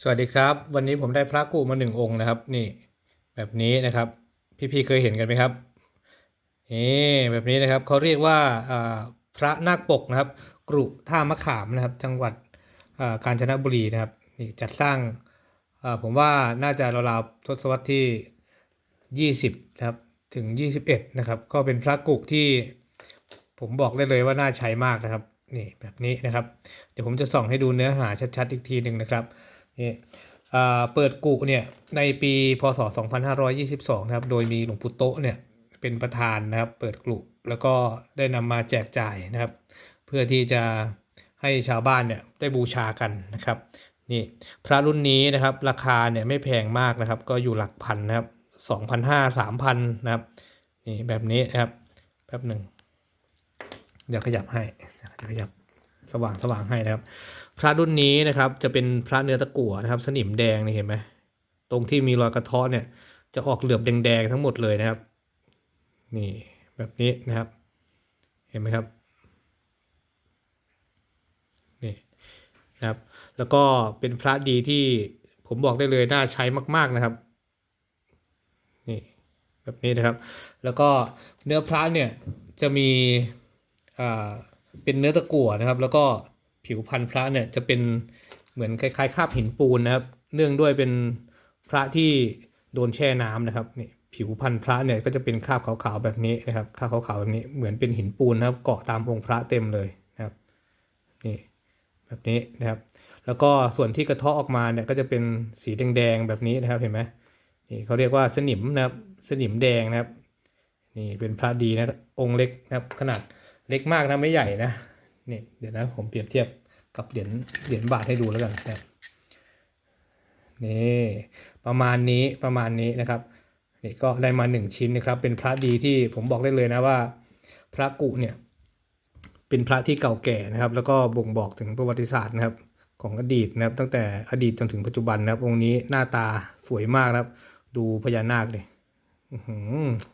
สวัสดีครับ วันนี้ผมได้พระกุมาหนึ่งองค์นะครับ นี่แบบนี้นะครับ พี่ๆเคยเห็นกันไหมครับนี่แบบนี้นะครับเขาเรียกว่าพระนาคปกนะครับ กรุท่ามะขามนะครับ จังหวัดกาญจนบุรีนะครับนี่จัดสร้างผมว่าน่าจะราวๆทศวรรษที่ 20นะครับถึง 21นะครับก็เป็นพระกุกที่ผมบอกได้เลยว่าน่าใช้มากนะครับนี่แบบนี้นะครับ เดี๋ยวผมจะส่องให้ดูเนื้อหาชัดๆอีกทีหนึ่งนะครับ นี่เปิดกุเนี่ยในปีพศ 2522 นะครับ โดยมีหลวงปู่โตเนี่ยเป็นประธานนะครับ เปิดกุแล้วก็ได้นำมาแจกจ่ายนะครับ เพื่อที่จะให้ชาวบ้านเนี่ยได้บูชากันนะครับนี่พระรุ่นนี้นะครับราคาเนี่ยไม่แพงมากนะครับ ก็อยู่หลักพันนะครับ2,500 3,000นะครับนี่แบบนี้นะครับแป๊บหนึ่งเดี๋ยวขยับให้เดี๋ยวขยับ สว่างสว่างให้นะครับ พระรุ่นนี้นะครับ จะเป็นพระเนื้อตะกั่วนะครับ สนิมแดงนี่เห็นไหมตรงที่มีรอยกระเทาะเนี่ย จะออกเหลือบแดงๆทั้งหมดเลยนะครับ นี่แบบนี้นะครับ เห็นไหมครับนี่นะครับ แล้วก็เป็นพระดีที่ผมบอกได้เลยน่าใช้มาก ๆนะครับ นี่แบบนี้นะครับ แล้วก็เนื้อพระเนี่ยจะมีอ่า เป็นเนื้อตะกั่วนะครับ แล้วก็ผิวพันธุ์พระเนี่ยจะเป็นเหมือนคล้ายๆคาบหินปูนนะครับ เนื่องด้วยเป็นพระที่โดนแช่น้ำนะครับนี่ผิวพันธุ์พระเนี่ยก็จะเป็นคราบขาวๆแบบนี้นะครับคราบขาวๆแบบนี้เหมือนเป็นหินปูนนะครับ เกาะตามองค์พระเต็มเลยนะครับนี่แบบนี้นะครับ แล้วก็ส่วนที่กระเทาะออกมาเนี่ยก็จะเป็นสีแดงๆแบบนี้นะครับเห็นไหมนี่เขาเรียกว่าสนิมนะครับสนิมแดงนะครับ นี่เป็นพระดีนะองค์เล็กนะครับ ขนาด เล็กมากนะไม่ใหญ่นะนี่เดี๋ยวนะผมเปรียบเทียบกับเหรียญเหรียญบาทให้ดูแล้วกันนะนี่ประมาณนี้ประมาณนี้นะครับนี่ก็ได้มาหนึ่งชิ้นนะครับ เป็นพระดีที่ผมบอกได้เลยนะว่า พระกุเนี่ยเป็นพระที่เก่าแก่นะครับ แล้วก็บ่งบอกถึงประวัติศาสตร์นะครับ ของอดีตนะครับ ตั้งแต่อดีตจนถึงปัจจุบันนะครับ องค์นี้หน้าตาสวยมากนะครับ ดูพญานาคเลย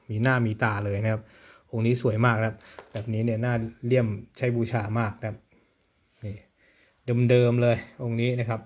มีหน้ามีตาเลยนะครับ องค์นี้สวยมากครับ แบบนี้เนี่ยน่าเลี่ยมใช้บูชามากนะครับนี่เดิมๆเลยองค์นี้นะครับ